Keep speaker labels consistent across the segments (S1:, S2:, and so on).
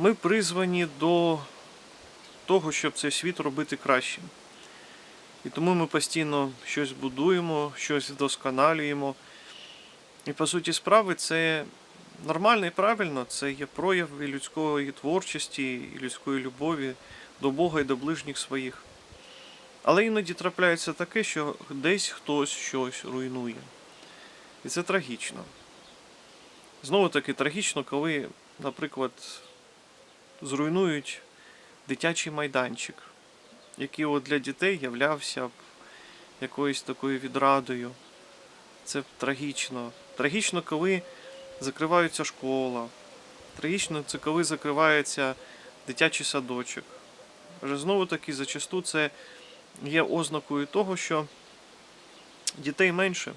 S1: Ми призвані до того, щоб цей світ робити кращим. І тому ми постійно щось будуємо, щось вдосконалюємо. І по суті справи це нормально і правильно, це є прояв і людської творчості, і людської любові до Бога і до ближніх своїх. Але іноді трапляється таке, що десь хтось щось руйнує. І це трагічно. Знову таки трагічно, коли, наприклад, зруйнують дитячий майданчик, який от для дітей являвся б якоюсь такою відрадою. Це трагічно. Трагічно, коли закривається школа. Трагічно це коли закривається дитячий садочок. Адже знову таки зачасту це є ознакою того, що дітей менше.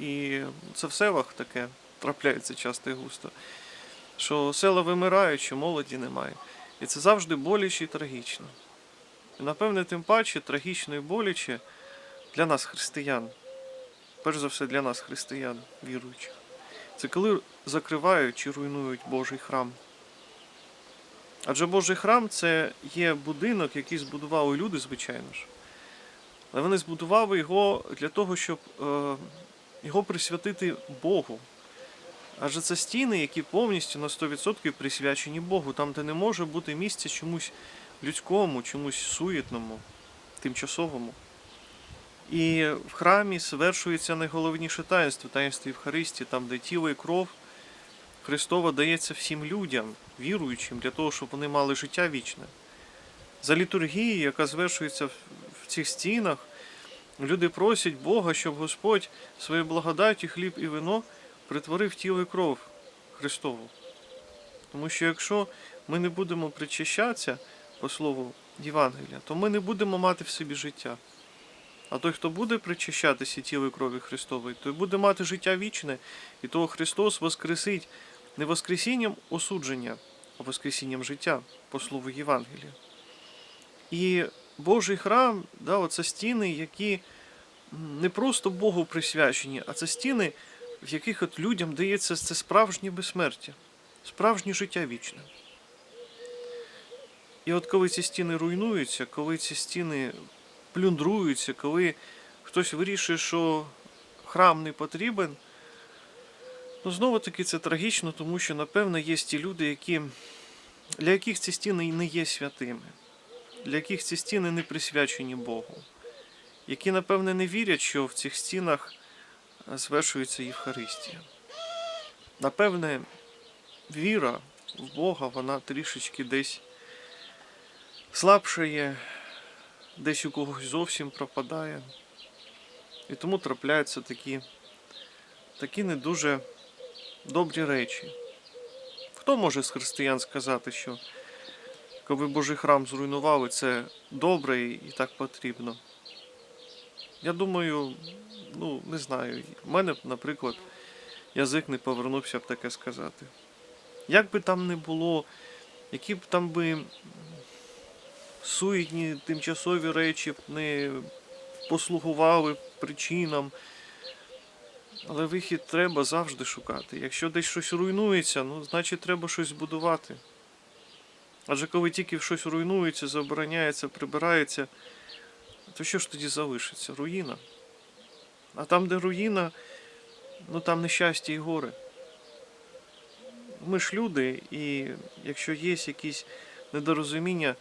S1: І це в селах таке трапляється часто і густо. Що села вимирають, що молоді немає. І це завжди боляче і трагічно. І напевне, тим паче трагічно і боляче для нас, християн. Перш за все для нас, християн, віруючих. Це коли закривають чи руйнують Божий храм. Адже Божий храм це є будинок, який збудували люди, звичайно ж. Але вони збудували його для того, щоб е, його присвятити Богу. Адже це стіни, які повністю на 100% присвячені Богу, там, де не може бути місця чомусь людському, чомусь суєтному, тимчасовому. І в храмі звершується найголовніше таїнство, таїнство Євхаристії, там, де тіло і кров Христова дається всім людям, віруючим, для того, щоб вони мали життя вічне. За літургією, яка звершується в цих стінах, люди просять Бога, щоб Господь своєю благодаттю хліб і вино притворив тіло і кров Христову. Тому що якщо ми не будемо причащатися по слову Євангелія, то ми не будемо мати в собі життя. А той, хто буде причащатися тіло і крові Христової, той буде мати життя вічне, і того Христос воскресить не воскресінням осудження, а воскресінням життя, по слову Євангелія. І Божий храм, да, оце стіни, які не просто Богу присвячені, а це стіни, в яких от людям дається це справжнє безсмертя, справжнє життя вічне. І от коли ці стіни руйнуються, коли ці стіни плюндруються, коли хтось вирішує, що храм не потрібен, ну знову таки це трагічно, тому що, напевно, є ті люди, які, для яких ці стіни не є святими, для яких ці стіни не присвячені Богу, які, напевне, не вірять, що в цих стінах звершується Євхаристія. Напевне, віра в Бога, вона трішечки десь слабшає, десь у когось зовсім пропадає. І тому трапляються такі, такі не дуже добрі речі. Хто може з християн сказати, що коли Божий храм зруйнували, це добре і так потрібно? Я думаю, ну, не знаю. В мене, б, наприклад, язик не повернувся б таке сказати. Як би там не було, які б там би суетні тимчасові речі б не послугували причинам. Але вихід треба завжди шукати. Якщо десь щось руйнується, ну, значить треба щось збудувати. Адже коли тільки щось руйнується, забороняється, прибирається, то що ж тоді залишиться? Руїна. А там, де руїна, ну там нещастя і горе. Ми ж люди, і якщо є якісь недорозуміння,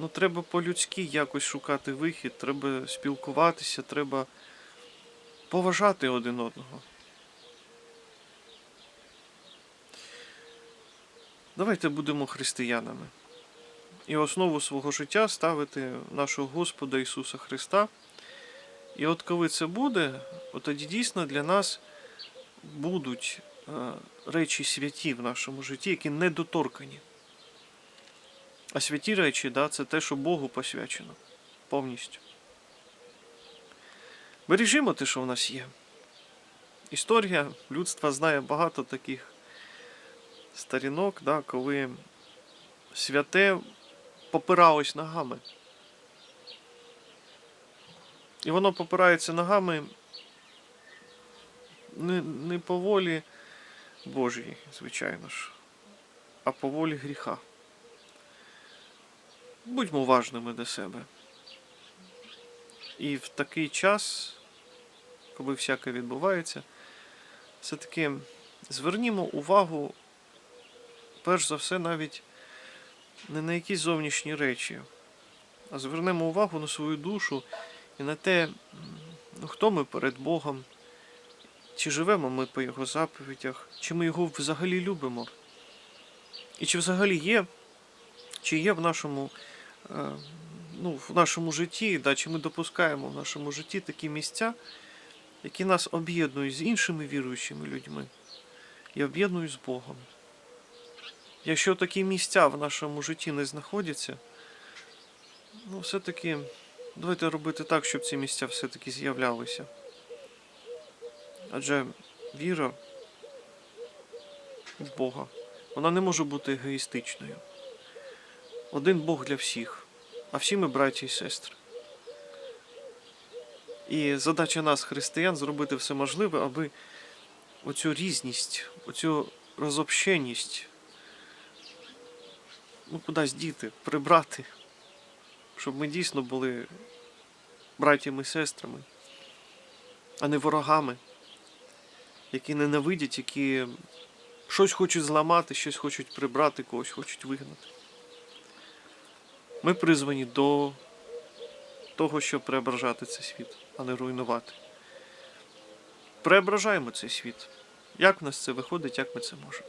S1: ну треба по-людськи якось шукати вихід, треба спілкуватися, треба поважати один одного. Давайте будемо християнами і основу свого життя ставити нашого Господа Ісуса Христа. І от коли це буде, от тоді дійсно для нас будуть е, речі святі в нашому житті, які недоторкані. А святі речі, да, це те, що Богу посвячено повністю. Бережімо те, що в нас є. Історія людства знає багато таких старінок, да, коли святе попиралось ногами. І воно попирається ногами не, не по волі Божій, звичайно ж, а по волі гріха. будьмо уважними до себе. І в такий час, коли всяке відбувається, все-таки звернімо увагу, перш за все, навіть не на якісь зовнішні речі, а звернемо увагу на свою душу і на те, ну, хто ми перед Богом, чи живемо ми по Його заповідях, чи ми його взагалі любимо. І чи взагалі є, чи є в нашому, е, ну, в нашому житті, да, чи ми допускаємо в нашому житті такі місця, які нас об'єднують з іншими віруючими людьми і об'єднують з Богом. Якщо такі місця в нашому житті не знаходяться, ну, все-таки давайте робити так, щоб ці місця все-таки з'являлися. Адже віра в Бога, вона не може бути егоїстичною. Один Бог для всіх, а всі ми браті і сестри. І задача нас, християн, зробити все можливе, аби оцю різність, оцю розобщеність, ну, кудись діти, прибрати, щоб ми дійсно були братями і сестрами, а не ворогами, які ненавидять, які щось хочуть зламати, щось хочуть прибрати, когось хочуть вигнати. Ми призвані до того, щоб преображати цей світ, а не руйнувати. Преображаємо цей світ. Як в нас це виходить, як ми це можемо.